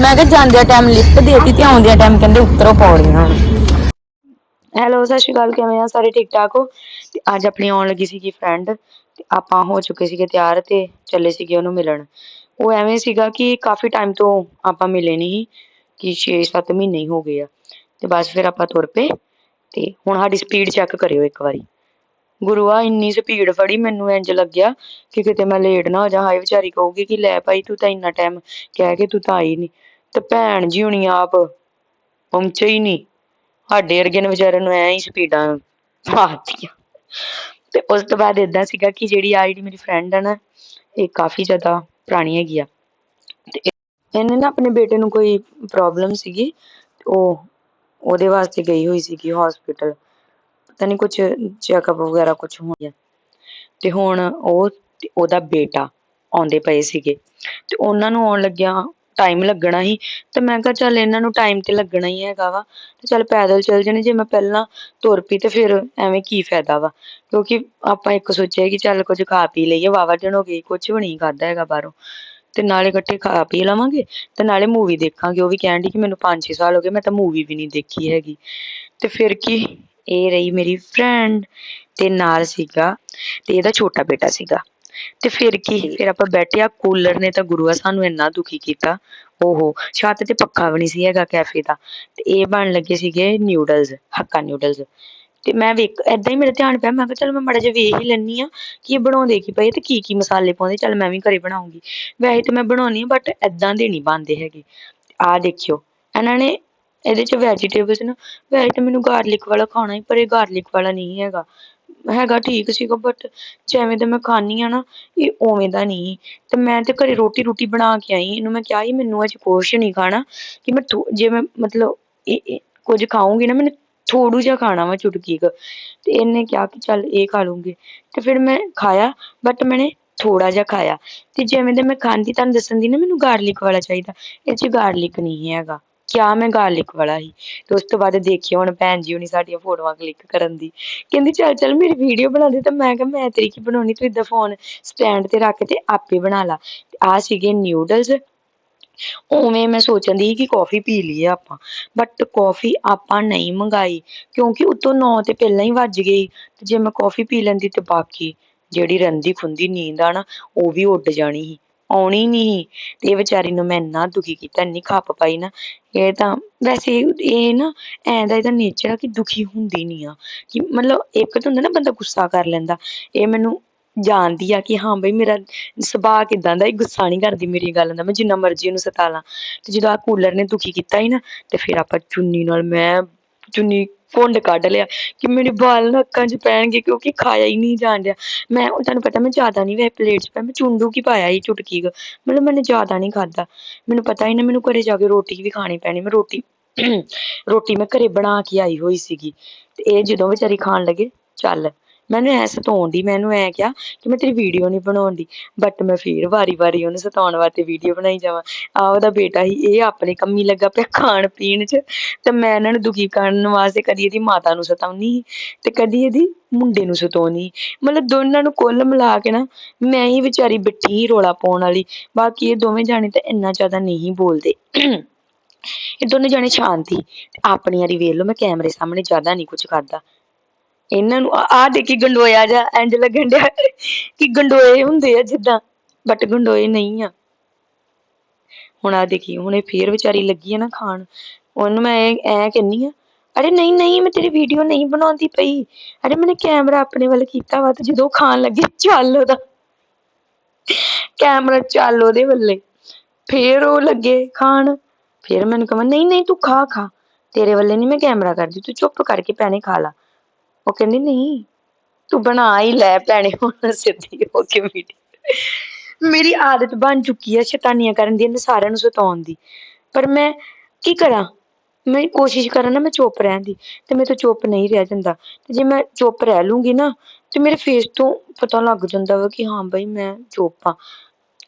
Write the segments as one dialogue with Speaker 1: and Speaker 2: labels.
Speaker 1: ਮੈਂ ਕਿਹਾ ਜਾਂਦਿਆਂ ਟਾਈਮ ਲਿਫਟ ਦੇਤੀ ਤੇ ਆਉਂਦਿਆਂ ਟਾਈਮ ਕਹਿੰਦੇ ਉਤਰੋ ਪੌੜੀਆਂ। ਹੈਲੋ ਸਤਿ ਸ਼੍ਰੀ ਅਕਾਲ, ਕਿਵੇਂ ਆ? ਸਾਰੇ ਠੀਕ ਠਾਕ ਹੋ? ਤੇ ਅੱਜ ਆਪਣੀ ਆਉਣ ਲੱਗੀ ਸੀਗੀ ਫਰੈਂਡ ਤੇ ਆਪਾਂ ਹੋ ਚੁੱਕੇ ਸੀਗੇ ਤਿਆਰ ਤੇ ਚੱਲੇ ਸੀਗੇ ਉਹਨੂੰ ਮਿਲਣ। ਉਹ ਐਵੇਂ ਸੀਗਾ ਕਿ ਕਾਫੀ ਟਾਈਮ ਤੋਂ ਆਪਾਂ ਮਿਲੇ ਨਹੀਂ ਕਿ 6-7 ਮਹੀਨੇ ਹੀ ਹੋ ਗਏ ਆ। ਤੇ ਬਸ ਫਿਰ ਆਪਾਂ ਤੁਰ ਪਏ ਤੇ ਹੁਣ ਸਾਡੀ ਸਪੀਡ ਚੈੱਕ ਕਰਿਓ ਇੱਕ ਵਾਰੀ। ਗੁਰੂਆ ਇੰਨੀ ਸਪੀਡ ਫੜੀ, ਮੈਨੂੰ ਇੰਜ ਲੱਗਿਆ ਕਿ ਕਿਤੇ ਮੈਂ ਲੇਟ ਨਾ ਹੋ ਜਾ। ਹਾਏ ਵਿਚਾਰੀ ਕਹੂਗੀ ਕਿ ਲੈ ਭਾਈ ਤੂੰ ਤਾਂ ਇੰਨਾ ਟਾਈਮ ਕਹਿ ਕੇ ਤੂੰ ਤਾਂ ਆਈ ਨਹੀਂ ਤੇ ਭੈਣ ਜੀ ਹੁਣੀ ਆਪ ਪਹੁੰਚੇ ਹੀ ਨਹੀਂ। ਸਾਡੇ ਵਰਗੇ ਨੇ ਵਿਚਾਰੇ ਨੂੰ ਐਂ ਹੀ ਸਪੀਡਾਂ ਮਾਰਤੀਆਂ। ਤੇ ਉਸ ਤੋਂ ਬਾਅਦ ਇਦਾਂ ਸੀਗਾ ਕਿ ਜਿਹੜੀ ਆ ਜਿਹੜੀ ਮੇਰੀ ਫਰੈਂਡ ਆ ਨਾ, ਇਹ ਕਾਫੀ ਜ਼ਿਆਦਾ ਪੁਰਾਣੀ ਹੈਗੀ ਆ। ਤੇ ਇਹਨੇ ਨਾ ਆਪਣੇ ਬੇਟੇ ਨੂੰ ਕੋਈ ਪ੍ਰੋਬਲਮ ਸੀਗੀ ਉਹ ਉਹਦੇ ਵਾਸਤੇ ਗਈ ਹੋਈ ਸੀਗੀ ਹਸਪੀਟਲ ਪਤਾ ਨਹੀਂ ਕੁਝ ਚੈੱਕਅਪ ਵਗੈਰਾ ਕੁਝ ਹੋ ਗਿਆ ਤੇ ਹੁਣ ਉਹ ਤੇ ਉਹਦਾ ਬੇਟਾ ਆਉਂਦੇ ਪਏ ਸੀਗੇ। ਤੇ ਉਹਨਾਂ ਨੂੰ ਆਉਣ ਲੱਗਿਆ ਟਾਈਮ ਲੱਗਣਾ ਸੀ। ਤੇ ਮੈਂ ਕਿਹਾ ਚੱਲ ਇਹਨਾਂ ਨੂੰ ਟਾਈਮ ਤੇ ਲੱਗਣਾ ਹੀ ਹੈਗਾ ਵਾ। ਤੇ ਚੱਲ ਪੈਦਲ ਚੱਲ ਜਣੇ, ਜੇ ਮੈਂ ਪਹਿਲਾਂ ਤੁਰ ਪਈ ਤੇ ਫਿਰ ਐਵੇਂ ਕੀ ਫਾਇਦਾ ਵਾ? ਕਿਉਂਕਿ ਆਪਾਂ ਇੱਕ ਸੋਚਿਆ ਕਿ ਚੱਲ ਕੁਝ ਖਾ ਪੀ ਲਈਏ ਵਾਵਾ ਦਿਨ ਹੋ ਗਏ, ਕੁਝ ਵੀ ਨਹੀਂ ਖਾਦਾ ਹੈਗਾ ਬਾਹਰੋਂ। ਤੇ ਨਾਲੇ ਇਕੱਠੇ ਖਾ ਪੀ ਲਵਾਂਗੇ, ਤੇ ਨਾਲੇ ਮੂਵੀ ਦੇਖਾਂਗੇ। ਉਹ ਵੀ ਕਹਿਣ ਡਈ ਕਿ ਮੈਨੂੰ 5-6 ਸਾਲ ਹੋ ਗਏ, ਮੈਂ ਤਾਂ ਮੂਵੀ ਵੀ ਨਹੀਂ ਦੇਖੀ ਹੈਗੀ। ਤੇ ਫਿਰ ਕੀ? ਇਹ ਰਹੀ ਮੇਰੀ ਫਰੈਂਡ ਤੇ ਨਾਲ ਸੀਗਾ, ਤੇ ਇਹਦਾ ਛੋਟਾ ਬੇਟਾ ਸੀਗਾ। ਤੇ ਫਿਰ ਕੀ ਫਿਰ ਆਪਾਂ ਬੈਠਿਆ ਕੂਲਰ ਨੇ ਤਾਂ ਗੁਰੂਆ ਸਾਨੂੰ ਇੰਨਾ ਦੁਖੀ ਕੀਤਾ। ਓਹੋ, ਛੱਤ ਤੇ ਪੱਖਾ ਵੀ ਨਹੀਂ ਸੀ ਹੈਗਾ ਕੈਫੇ ਦਾ। ਤੇ ਇਹ ਬਣ ਲੱਗੇ ਸੀਗੇ ਨਿਊਡਲਸ ਹੱਕਾ ਨਿਊਡਲਸ ਤੇ ਮੈਂ ਵੇਖ, ਏਦਾਂ ਹੀ ਮੇਰੇ ਧਿਆਨ ਪਿਆ, ਮੈਂ ਕਿਹਾ ਚਲ ਮੈਂ ਮਾੜਾ ਜਿਹਾ ਵੇਖ ਹੀ ਲੈਣੀ ਆ ਕਿ ਇਹ ਬਣਾਉਂਦੇ ਕੀ ਪਏ ਤੇ ਕੀ ਕੀ ਮਸਾਲੇ ਪਾਉਂਦੇ। ਚੱਲ ਮੈਂ ਵੀ ਘਰੇ ਬਣਾਉਂਗੀ। ਵੈਸੇ ਤੇ ਮੈਂ ਬਣਾਉਣੀ ਆ ਬਟ ਏਦਾਂ ਦੇ ਨਹੀਂ ਬਣਦੇ ਹੈਗੇ। ਆਹ ਦੇਖਿਓ, ਇਹਨਾਂ ਨੇ ਇਹਦੇ ਚ ਵੈਜੀਟੇਬਲਸ ਨਾ, ਵੈਸੇ ਤਾਂ ਮੈਨੂੰ ਗਾਰਲਿਕ ਵਾਲਾ ਖਾਣਾ ਹੀ, ਪਰ ਇਹ ਗਾਰਲਿਕ ਵਾਲਾ ਨਹੀਂ ਹੈਗਾ। ਹੈਗਾ ਠੀਕ ਸੀਗਾ ਬਟ ਜਿਵੇਂ ਦਾ ਮੈਂ ਖਾਣੀ ਆ ਨਾ, ਇਹ ਉਵੇਂ ਦਾ ਨਹੀਂ। ਤੇ ਮੈਂ ਤੇ ਘਰੇ ਰੋਟੀ ਰੋਟੀ ਬਣਾ ਕੇ ਆਈ, ਇਹਨੂੰ ਮੈਂ ਕਿਹਾ ਸੀ, ਮੈਨੂੰ ਅੱਜ ਕੁਛ ਨਹੀਂ ਖਾਣਾ। ਕਿ ਮੈਂ ਥੋ- ਜੇ ਮੈਂ ਮਤਲਬ ਇਹ ਇਹ ਕੁਝ ਖਾਊਂਗੀ ਨਾ, ਮੈਨੂੰ ਥੋੜੂ ਜਿਹਾ ਖਾਣਾ ਵਾ ਚੁਟਕੀ ਕੁ ਤੇ ਇਹਨੇ ਕਿਹਾ ਕਿ ਚੱਲ ਇਹ ਖਾ ਲੂੰਗੀ। ਤੇ ਫਿਰ ਮੈਂ ਖਾਇਆ ਬਟ ਮੈਨੇ ਥੋੜਾ ਜਿਹਾ ਖਾਇਆ। ਤੇ ਜਿਵੇਂ ਦੇ ਮੈਂ ਖਾਂਦੀ, ਤੁਹਾਨੂੰ ਦੱਸਣ ਦੀ ਨਾ, ਮੈਨੂੰ ਗਾਰਲਿਕ ਵਾਲਾ ਚਾਹੀਦਾ। ਇਹ ਚ ਗਾਰਲਿਕ ਨਹੀਂ ਹੈਗਾ। ਕਿਆ ਮੈਂ ਗਾਰਲਿਕ ਵਾਲਾ ਹੀ ਤੇ ਉਸ ਤੋਂ ਬਾਅਦ ਦੇਖਿਓ ਹੁਣ ਭੈਣ ਜੀ ਹੁਣੀ ਸਾਡੀਆਂ ਫੋਟੋਆਂ ਕਲਿੱਕ ਕਰਨ ਦੀ। ਕਹਿੰਦੀ, ਚੱਲ ਚੱਲ, ਮੇਰੀ ਵੀਡੀਓ ਬਣਾ ਦੇ। ਤਾਂ ਮੈਂ ਕਿਹਾ, ਮੈਂ ਤੇਰੀ ਕੀ ਬਣਾਉਣੀ? ਤੂੰ ਏਦਾਂ ਫੋਨ ਸਟੈਂਡ ਤੇ ਰੱਖ ਤੇ ਆਪੇ ਬਣਾ ਲਾ। ਤੇ ਆ ਸੀਗੇ ਨਿਊਡਲਸ ਉਵੇਂ ਮੈਂ ਸੋਚਣ ਦੀ ਸੀ ਕਿ ਕਾਫੀ ਪੀ ਲਈਏ ਆਪਾਂ। ਬਟ ਕਾਫੀ ਆਪਾਂ ਨਹੀਂ ਮੰਗਾਈ। ਕਿਉਂਕਿ ਉਤੋਂ 9 ਤੇ ਪਹਿਲਾਂ ਹੀ ਵੱਜ ਗਈ। ਤੇ ਜੇ ਮੈਂ ਕਾਫੀ ਪੀ ਲੈਂਦੀ ਤੇ ਬਾਕੀ ਜਿਹੜੀ ਰੰਦੀ ਖੁੰਦੀ ਨੀਂਦ ਆ ਨਾ, ਉਹ ਵੀ ਉੱਡ ਜਾਣੀ ਸੀ। ਆਉਣੀ ਨਹੀਂ ਤੇ ਇਹ ਵਿਚਾਰੀ ਨੂੰ ਮੈਂ ਇੰਨਾ ਦੁਖੀ ਕੀਤਾ, ਇੰਨੀ ਖੱਪ ਪਾਈ ਨਾ, ਇਹ ਤਾਂ ਵੈਸੇ ਇਹ ਨਾ ਐਂ ਦਾ ਇਹਦਾ ਨੇਚਰ ਆ ਕਿ ਦੁਖੀ ਹੁੰਦੀ ਨਹੀਂ ਆ। ਕਿ ਮਤਲਬ ਇੱਕ ਤਾਂ ਹੁੰਦਾ ਨਾ ਬੰਦਾ ਗੁੱਸਾ ਕਰ ਲੈਂਦਾ। ਇਹ ਮੈਨੂੰ ਜਾਣਦੀ ਆ ਕਿ ਹਾਂ ਬਈ ਮੇਰਾ ਸੁਭਾਅ ਕਿਦਾਂ ਦਾ, ਇਹ ਗੁੱਸਾ ਨਹੀਂ ਕਰਦੀ ਮੇਰੀ ਗੱਲ ਦਾ, ਮੈਂ ਜਿੰਨਾ ਮਰਜ਼ੀ ਉਹਨੂੰ ਸਤਾ ਲਾਂ। ਤੇ ਜਦੋਂ ਆ ਕੂਲਰ ਨੇ ਦੁਖੀ ਕੀਤਾ ਹੀ ਨਾ, ਤੇ ਫਿਰ ਆਪਾਂ ਚੁੰਨੀ ਨਾਲ ਮੈਂ ਚੁੰਨੀ ਘੁੰਡ ਕੱਢ ਲਿਆ ਕਿ ਮੇਰੇ ਵਾਲ ਨਾ ਅੱਖਾਂ 'ਚ ਪੈਣਗੇ ਕਿਉਂਕਿ ਖਾਇਆ ਹੀ ਨਹੀਂ ਜਾਣ ਰਿਹਾ ਮੈਂ ਉਹ ਤੁਹਾਨੂੰ ਪਤਾ ਮੈਂ ਜ਼ਿਆਦਾ ਨਹੀਂ ਵੈ ਪਲੇਟ 'ਚ ਪਾਇਆ, ਮੈਂ ਚੁੰਡੂ ਕੀ ਪਾਇਆ ਸੀ ਚੁਟਕੀ ਕੁ। ਮਤਲਬ ਮੈंने ਜ਼ਿਆਦਾ ਨਹੀਂ ਖਾਦਾ ਮੈਨੂੰ ਪਤਾ ਹੀ ਨਾ ਮੈਨੂੰ ਘਰੇ ਜਾ ਕੇ ਰੋਟੀ ਵੀ ਖਾਣੀ ਪੈਣੀ। ਮੈਂ ਰੋਟੀ ਰੋਟੀ ਮੈਂ ਘਰੇ ਬਣਾ ਕੇ ਆਈ ਹੋਈ ਸੀਗੀ। ਤੇ ਇਹ ਜਦੋਂ ਵਿਚਾਰੀ ਖਾਣ ਲੱਗੇ, ਚੱਲ ਮੈਨੂੰ ਐ ਸਤਾਉਣ ਦੀ ਮੈਨੂੰ ਐ ਕਿਹਾ ਕਿ ਮੈਂ ਤੇਰੀ ਵੀਡੀਓ ਨਹੀਂ ਬਣਾਉਣ ਦੀ ਬਟ ਮੈਂ ਫੇਰ ਵਾਰੀ-ਵਾਰੀ ਉਹਨੂੰ ਸਤਾਉਣ ਵਾਸਤੇ ਵੀਡੀਓ ਬਣਾਈ ਜਾਵਾਂ। ਆ ਉਹਦਾ ਬੇਟਾ ਹੀ ਇਹ ਆਪਣੇ ਕੰਮੀ ਲੱਗਾ ਪਿਆ ਖਾਣ ਪੀਣ 'ਚ, ਤੇ ਮੈਂ ਇਹਨਾਂ ਨੂੰ ਦੁਖੀ ਕਰਨ ਵਾਸਤੇ ਕਦੀ ਇਹਦੀ ਮਾਤਾ ਨੂੰ ਸਤਾਉਣੀ ਤੇ ਕਦੀ ਇਹਦੀ ਮੁੰਡੇ ਨੂੰ ਸਤਾਉਣੀ ਮਤਲਬ ਦੋਨਾਂ ਨੂੰ ਕੁੱਲ ਮਿਲਾ ਕੇ ਨਾ ਮੈਂ ਹੀ ਵਿਚਾਰੀ ਬਿੱਠੀ ਹੀ ਰੋਲਾ ਪਾਉਣ ਵਾਲੀ, ਬਾਕੀ ਇਹ ਦੋਵੇਂ ਜਾਣੇ ਤਾਂ ਇੰਨਾ ਜ਼ਿਆਦਾ ਨਹੀਂ ਬੋਲਦੇ। ਇਹ ਦੋਨੇ ਜਾਣੇ ਸ਼ਾਂਤੀ ਹੀ ਆਪਣੀ ਵਾਰੀ ਵੇਖ ਲਓ, ਮੈਂ ਕੈਮਰੇ ਸਾਹਮਣੇ ਜ਼ਿਆਦਾ ਨਹੀਂ ਕੁਝ ਕਰਦਾ। ਇਹਨਾਂ ਨੂੰ ਆ ਦੇਖੀ ਗੰਡੋਇਆ ਜਾ ਇੰਜ ਲੱਗਣ ਡਿਆ ਕਿ ਗੰਡੋਏ ਹੁੰਦੇ ਆ ਜਿੱਦਾਂ ਬਟ ਗੰਡੋਏ ਨਹੀਂ ਆ। ਹੁਣ ਆ ਦੇਖੀ, ਹੁਣ ਫੇਰ ਵਿਚਾਰੀ ਲੱਗੀ ਆ ਨਾ ਖਾਣ। ਉਹਨੂੰ ਮੈਂ ਐ ਐ ਕਹਿੰਨੀ ਆ, ਅਰੇ ਨਹੀਂ ਨਹੀਂ, ਮੈਂ ਤੇਰੀ ਵੀਡੀਓ ਨਹੀਂ ਬਣਾਉਂਦੀ ਪਈ। ਅਰੇ ਮੈਨੇ ਕੈਮਰਾ ਆਪਣੇ ਵੱਲ ਕੀਤਾ ਵਾ ਤੇ ਜਦੋਂ ਖਾਣ ਲੱਗੀ, ਚੱਲ ਉਹਦਾ। ਕੈਮਰਾ ਚੱਲ ਉਹਦੇ ਵੱਲੇ। ਫੇਰ ਉਹ ਲੱਗੇ ਖਾਣ। ਫੇਰ ਮੈਨੂੰ ਕਹਾਂ ਨਹੀਂ ਨਹੀਂ, ਤੂੰ ਖਾ ਖਾ। ਤੇਰੇ ਵੱਲੇ ਨਹੀਂ ਮੈਂ ਕੈਮਰਾ ਕਰਦੀ, ਤੂੰ ਚੁੱਪ ਕਰਕੇ ਪੈਣੇ ਖਾ ਲਾ। ਉਹ ਕਹਿੰਦੀ, ਨਹੀਂ, ਤੂੰ ਬਣਾ ਹੀ ਲੈ ਭੈਣੇ, ਹੁਣ ਸਿੱਧੀ ਹੋ ਕੇ ਵੀਡੀਓ ਮੇਰੀ ਆਦਤ ਬਣ ਚੁੱਕੀ ਹੈ ਸ਼ੈਤਾਨੀਆਂ ਕਰਨ ਦੀ, ਇਹਨੇ ਸਾਰਿਆਂ ਨੂੰ ਸਤਾਉਣ ਦੀ। ਪਰ ਮੈਂ ਕੀ ਕਰਾਂ? ਮੈਂ ਕੋਸ਼ਿਸ਼ ਕਰਾਂ ਨਾ, ਮੈਂ ਚੁੱਪ ਰਹਿਣ ਦੀ, ਤੇ ਮੇਰੇ ਤੋਂ ਚੁੱਪ ਨਹੀਂ ਰਹਿ ਜਾਂਦਾ। ਤੇ ਜੇ ਮੈਂ ਚੁੱਪ ਰਹਿ ਲੂੰਗੀ ਨਾ, ਤੇ ਮੇਰੇ ਫੇਸ ਤੋਂ ਪਤਾ ਲੱਗ ਜਾਂਦਾ ਵਾ ਕਿ ਹਾਂ ਬਈ ਮੈਂ ਚੁੱਪ ਆ।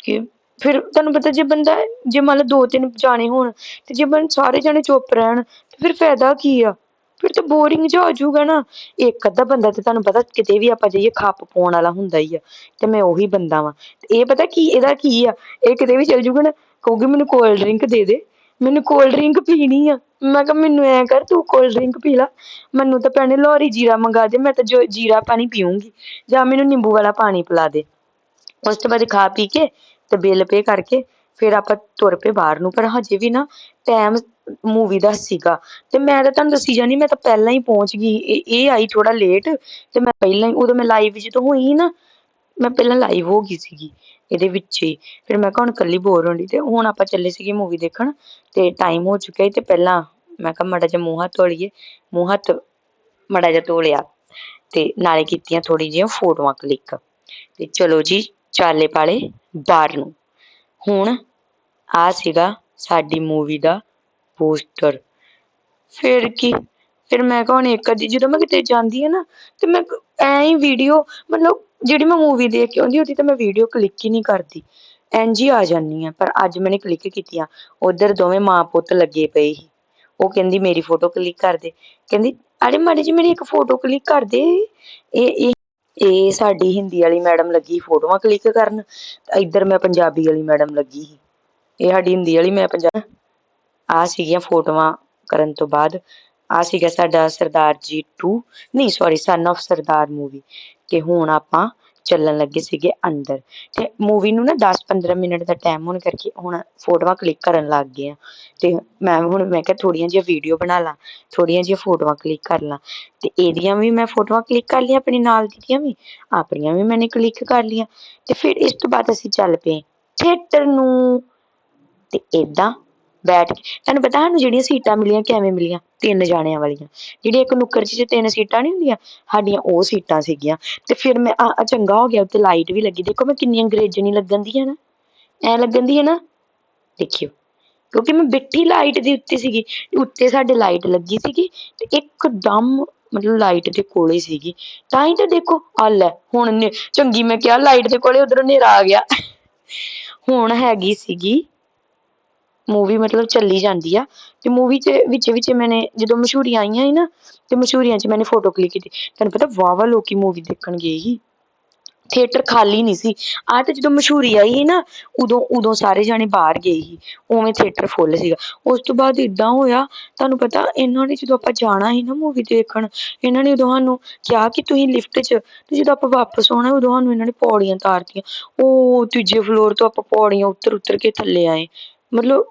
Speaker 1: ਕਿ ਫਿਰ ਤੁਹਾਨੂੰ ਪਤਾ, ਜੇ ਬੰਦਾ, ਜੇ ਮੰਨ ਲਓ ਦੋ ਤਿੰਨ ਜਾਣੇ ਹੋਣ, ਤੇ ਜੇ ਬੰਦੇ ਸਾਰੇ ਜਾਣੇ ਚੁੱਪ ਰਹਿਣ, ਤੇ ਫਿਰ ਫਾਇਦਾ ਕੀ ਆ? ਫਿਰ ਤਾਂ ਬੋਰਿੰਗ ਜਿਹਾ ਹੋ ਜਾਊਗਾ ਨਾ। ਇੱਕ ਅੱਧਾ ਬੰਦਾ ਤੇ ਤੁਹਾਨੂੰ ਪਤਾ ਕਿਤੇ ਵੀ ਆਪਾਂ ਜਾਈਏ, ਖੱਪ ਪਾਉਣ ਵਾਲਾ ਹੁੰਦਾ ਹੀ ਆ। ਤੇ ਮੈਂ ਉਹੀ ਬੰਦਾ ਵਾਂ। ਇਹ ਪਤਾ ਕੀ, ਇਹਦਾ ਕੀ ਆ? ਇਹ ਕਿਤੇ ਵੀ ਚਲ ਜਾਊਗਾ ਨਾ, ਕਹੂਗੀ ਮੈਨੂੰ ਕੋਲਡ ਡਰਿੰਕ ਦੇ ਦੇ। ਮੈਨੂੰ ਕੋਲਡ ਡਰਿੰਕ ਪੀਣੀ ਆ। ਮੈਂ ਕਿਹਾ, ਮੈਨੂੰ ਐ ਕਰ, ਤੂੰ ਕੋਲਡ ਡਰਿੰਕ ਪੀ ਲਾ। ਮੈਨੂੰ ਤਾਂ ਭੈਣੇ ਲੋਰੀ ਜੀਰਾ ਮੰਗਾ ਦੇ, ਮੈਂ ਤਾਂ ਜੋ ਜੀਰਾ ਪਾਣੀ ਪੀਊਂਗੀ। ਜਾਂ ਮੈਨੂੰ ਨਿੰਬੂ ਵਾਲਾ ਪਾਣੀ ਪਿਲਾ ਦੇ। ਉਸ ਤੋਂ ਬਾਅਦ ਖਾ ਪੀ ਕੇ ਤੇ ਬਿੱਲ ਪੇ ਕਰਕੇ, ਫਿਰ ਆਪਾਂ ਤੁਰ ਪਏ ਬਾਹਰ ਨੂੰ। ਪਰ ਹਜੇ ਵੀ ਨਾ ਟਾਈਮ ਮੂਵੀ ਦਾ ਸੀਗਾ। ਤੇ ਮੈਂ ਤਾਂ ਤੁਹਾਨੂੰ ਦੱਸੀ ਜਾਨੀ ਮੈਂ ਤਾਂ ਪਹਿਲਾਂ ਹੀ ਪਹੁੰਚ ਗਈ। ਇਹ ਇਹ ਆਈ ਥੋੜਾ ਲੇਟ ਤੇ ਮੈਂ ਪਹਿਲਾਂ ਹੀ, ਉਦੋਂ ਮੈਂ ਲਾਈਵ ਜਦੋਂ ਹੋਈ ਸੀ ਨਾ, ਮੈਂ ਪਹਿਲਾਂ ਲਾਈਵ ਹੋ ਗਈ ਸੀਗੀ ਇਹਦੇ ਵਿੱਚ ਹੀ। ਫਿਰ ਮੈਂ ਕਿਹਾ ਹੁਣ ਇਕੱਲੀ ਬੋਰ ਹੋਣੀ ਤੇ ਹੁਣ ਆਪਾਂ ਚੱਲੇ ਸੀਗੇ ਮੂਵੀ ਦੇਖਣ, ਤੇ ਟਾਈਮ ਹੋ ਚੁੱਕਿਆ ਸੀ, ਤੇ ਪਹਿਲਾਂ ਮੈਂ ਕਿਹਾ ਮਾੜਾ ਜਿਹਾ ਮੂੰਹ ਹੱਥ ਧੋ ਮੂੰਹ ਹੱਥ ਮਾੜਾ ਜਿਹਾ ਧੋ ਲਿਆ, ਤੇ ਨਾਲੇ ਕੀਤੀਆਂ ਥੋੜੀ ਜਿਹੀਆਂ ਫੋਟੋਆਂ ਕਲਿੱਕ ਤੇ ਚਲੋ ਜੀ, ਚਾਲੇ ਪਾਲੇ ਬਾਹਰ ਨੂੰ। ਹੁਣ ਆ ਸੀਗਾ ਸਾਡੀ ਮੂਵੀ ਦਾ ਪੋਸਟਰ ਫਿਰ ਕੀ? ਫਿਰ ਮੈਂ ਕਿਹਾ ਇੱਕ ਅੱਧੀ, ਜਦੋਂ ਮੈਂ ਕਿਤੇ ਜਾਂਦੀ ਹਾਂ ਨਾ, ਤੇ ਮੈਂ ਐਂ ਹੀ ਵੀਡੀਓ ਮਤਲਬ ਜਿਹੜੀ ਮੈਂ ਮੂਵੀ ਦੇਖ ਕੇ ਆਉਂਦੀ, ਉਹਦੀ ਤਾਂ ਮੈਂ ਵੀਡੀਓ ਕਲਿੱਕ ਹੀ ਨਹੀਂ ਕਰਦੀ। ਇੰਝ ਹੀ ਆ ਜਾਂਦੀ ਆ ਪਰ ਅੱਜ ਮੈंने ਕਲਿੱਕ ਕੀਤੀਆਂ ਉਧਰ ਦੋਵੇਂ ਮਾਂ ਪੁੱਤ ਲੱਗੇ ਪਏ ਸੀ। ਉਹ ਕਹਿੰਦੀ, ਮੇਰੀ ਫੋਟੋ ਕਲਿੱਕ ਕਰ ਦੇ। ਕਹਿੰਦੀ, ਅਰੇ ਮਾੜੀ ਜੀ ਮੇਰੀ ਇੱਕ ਫੋਟੋ ਕਲਿੱਕ ਕਰ ਦੇ। ਇਹ ਇਹ ਇਹ ਸਾਡੀ ਹਿੰਦੀ ਵਾਲੀ ਮੈਡਮ ਲੱਗੀ ਫੋਟੋਆਂ ਕਲਿੱਕ ਕਰਨ। ਇੱਧਰ ਮੈਂ ਪੰਜਾਬੀ ਵਾਲੀ ਮੈਡਮ ਲੱਗੀ ਸੀ। ਇਹ ਸਾਡੀ ਹਿੰਦੀ ਵਾਲੀ ਮੈਂ ਪੰਜਾਬ ਆ ਸੀਗੀਆਂ ਫੋਟੋਆਂ ਕਰਨ ਤੋਂ ਬਾਅਦ। ਆ ਸੀਗਾ ਸਾਡਾ ਸਰਦਾਰ ਜੀ 2 ਨਹੀਂ sorry son of Sardar movie ਤੇ ਹੁਣ ਆਪਾਂ ਚੱਲਣ ਲੱਗੇ ਸੀਗੇ ਅੰਦਰ। ਤੇ ਮੂਵੀ ਨੂੰ ਨਾ 10-15 ਮਿੰਟ ਦਾ ਟਾਈਮ ਹੋਣ ਕਰਕੇ ਹੁਣ ਫੋਟੋਆਂ ਕਲਿੱਕ ਕਰਨ ਲੱਗ ਗਏ ਆ। ਤੇ ਮੈਂ ਹੁਣ, ਮੈਂ ਕਿਹਾ ਥੋੜੀਆਂ ਜਿਹੀਆਂ ਵੀਡੀਓ ਬਣਾ ਲਾਂ ਥੋੜੀਆਂ ਜਿਹੀਆਂ ਫੋਟੋਆਂ ਕਲਿੱਕ ਕਰ ਲਾਂ। ਤੇ ਇਹਦੀਆਂ ਵੀ ਮੈਂ ਫੋਟੋਆਂ ਕਲਿੱਕ ਕਰ ਲਈਆਂ, ਆਪਣੀ ਨਾਲ ਦੀਆਂ ਵੀ, ਆਪਣੀਆਂ ਵੀ ਮੈਨੇ ਕਲਿੱਕ ਕਰ ਲਈਆਂ। ਤੇ ਫਿਰ ਇਸ ਤੋਂ ਬਾਅਦ ਅਸੀਂ ਚੱਲ ਪਏ ਥੀਏਟਰ ਨੂੰ। ਤੇ ਏਦਾਂ ਬੈਠ ਕੇ ਤੁਹਾਨੂੰ ਪਤਾ ਸਾਨੂੰ ਜਿਹੜੀਆਂ ਸੀਟਾਂ ਮਿਲੀਆਂ ਕਿਵੇਂ ਮਿਲੀਆਂ? ਤਿੰਨ ਜਾਣਿਆਂ ਵਾਲੀਆਂ। ਜਿਹੜੀ ਇੱਕ ਨੁੱਕਰ 'ਚ ਤਿੰਨ ਸੀਟਾਂ ਨਹੀਂ ਹੁੰਦੀਆਂ, ਸਾਡੀਆਂ ਉਹ ਸੀਟਾਂ ਸੀਗੀਆਂ। ਤੇ ਫਿਰ ਮੈਂ ਆ ਚੰਗਾ ਹੋ ਗਿਆ, ਉੱਤੇ ਲਾਈਟ ਵੀ ਲੱਗੀ। ਦੇਖੋ ਮੈਂ ਕਿੰਨੀ ਅੰਗਰੇਜ਼ਣੀ ਲੱਗਣ ਦੀ ਹੈ ਨਾ। ਐ ਲੱਗਣ ਦੀ ਹੈ ਨਾ? ਦੇਖਿਓ। ਕਿਉਂਕਿ ਮੈਂ ਬਿੱਠੀ ਲਾਈਟ ਦੇ ਉੱਤੇ ਸੀਗੀ ਉੱਤੇ ਸਾਡੇ ਲਾਈਟ ਲੱਗੀ ਸੀਗੀ, ਤੇ ਇੱਕਦਮ ਮਤਲਬ ਲਾਈਟ ਦੇ ਕੋਲੇ ਸੀਗੀ। ਤਾਂ ਹੀ ਤਾਂ ਦੇਖੋ ਆ ਲੈ, ਹੁਣ ਚੰਗੀ ਮੈਂ ਕਿਹਾ ਲਾਈਟ ਦੇ ਕੋਲੇ, ਉਧਰੋਂ ਹਨੇਰਾ ਆ ਗਿਆ। ਹੁਣ ਹੈਗੀ ਸੀਗੀ ਮੂਵੀ ਮਤਲਬ ਚੱਲੀ ਜਾਂਦੀ ਆ ਤੇ ਮੂਵੀ 'ਚ ਵਿੱਚ ਵਿੱਚ ਮੈਨੇ ਜਦੋਂ ਮਸ਼ਹੂਰੀਆਂ ਆਈਆਂ ਸੀ ਨਾ, ਤੇ ਮਸ਼ਹੂਰੀਆਂ 'ਚ ਮੈਨੇ ਫੋਟੋ ਕਲਿੱਕ ਕੀਤੀ। ਤੁਹਾਨੂੰ ਪਤਾ ਵਾਵਾ ਲੋਕੀ ਮੂਵੀ ਦੇਖਣ ਗਏ ਸੀ। ਥੀਏਟਰ ਖਾਲੀ ਨਹੀਂ ਸੀ। ਆ ਤੇ ਜਦੋਂ ਮਸ਼ਹੂਰੀ ਆਈ ਸੀ ਨਾ, ਉਦੋਂ ਉਦੋਂ ਸਾਰੇ ਜਾਣੇ ਬਾਹਰ ਗਏ ਸੀ। ਉਵੇਂ ਥੀਏਟਰ ਫੁੱਲ ਸੀਗਾ। ਉਸ ਤੋਂ ਬਾਅਦ ਇਦਾਂ ਹੋਇਆ, ਤੁਹਾਨੂੰ ਪਤਾ ਇਹਨਾਂ ਨੇ ਜਦੋਂ ਆਪਾਂ ਜਾਣਾ ਸੀ ਨਾ ਮੂਵੀ ਦੇਖਣ, ਇਹਨਾਂ ਨੇ ਉਦੋਂ ਸਾਨੂੰ ਕਿਹਾ ਕਿ ਤੁਸੀਂ ਲਿਫਟ 'ਚ, ਤੇ ਜਦੋਂ ਆਪਾਂ ਵਾਪਸ ਆਉਣਾ, ਉਦੋਂ ਸਾਨੂੰ ਇਹਨਾਂ ਨੇ ਪੌੜੀਆਂ ਤਾਰਤੀਆਂ। ਉਹ ਤੀਜੇ ਫਲੋਰ ਤੋਂ ਆਪਾਂ ਪੌੜੀਆਂ ਉੱਤਰ ਉੱਤਰ ਕੇ ਥੱਲੇ ਆਏ। ਮਤਲਬ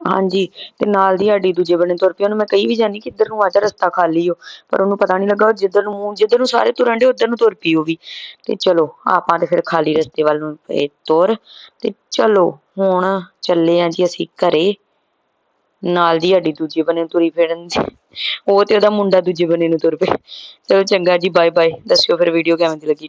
Speaker 1: ਹਾਂਜੀ, ਤੇ ਨਾਲ ਦੀ ਸਾਡੀ ਦੂਜੇ ਬੰਨੇ ਤੁਰ ਪਈ, ਉਹਨੂੰ ਮੈਂ ਕਹੀ ਵੀ ਜਾਨੀ ਕਿ ਇੱਧਰ ਨੂੰ ਆ ਜਾ, ਰਸਤਾ ਖਾਲੀ ਓ। ਪਰ ਉਹਨੂੰ ਪਤਾ ਨਹੀਂ ਲੱਗਾ, ਉਹ ਜਿੱਧਰ ਨੂੰ ਮੂੰਹ, ਜਿੱਧਰ ਨੂੰ ਸਾਰੇ ਤੁਰਨ ਡੇ ਉੱਧਰ ਨੂੰ ਤੁਰ ਪਈ ਉਹ ਵੀ। ਤੇ ਚਲੋ, ਆਪਾਂ ਤੇ ਫਿਰ ਖਾਲੀ ਰਸਤੇ ਵੱਲ ਨੂੰ ਪਏ ਤੁਰ। ਤੇ ਚਲੋ, ਹੁਣ ਚੱਲੇ ਆ ਜੀ ਅਸੀਂ ਘਰੇ। ਨਾਲ ਦੀ ਸਾਡੀ ਦੂਜੇ ਬੰਨੇ ਨੂੰ ਤੁਰੀ ਫਿਰਨ ਉਹ ਤੇ ਉਹਦਾ ਮੁੰਡਾ ਦੂਜੇ ਬੰਨੇ ਨੂੰ ਤੁਰ ਪਏ। ਚਲੋ ਚੰਗਾ ਜੀ ਬਾਏ ਬਾਏ ਦੱਸਿਓ ਫਿਰ ਵੀਡੀਓ ਕਿਵੇਂ ਦੀ ਲੱਗੀ।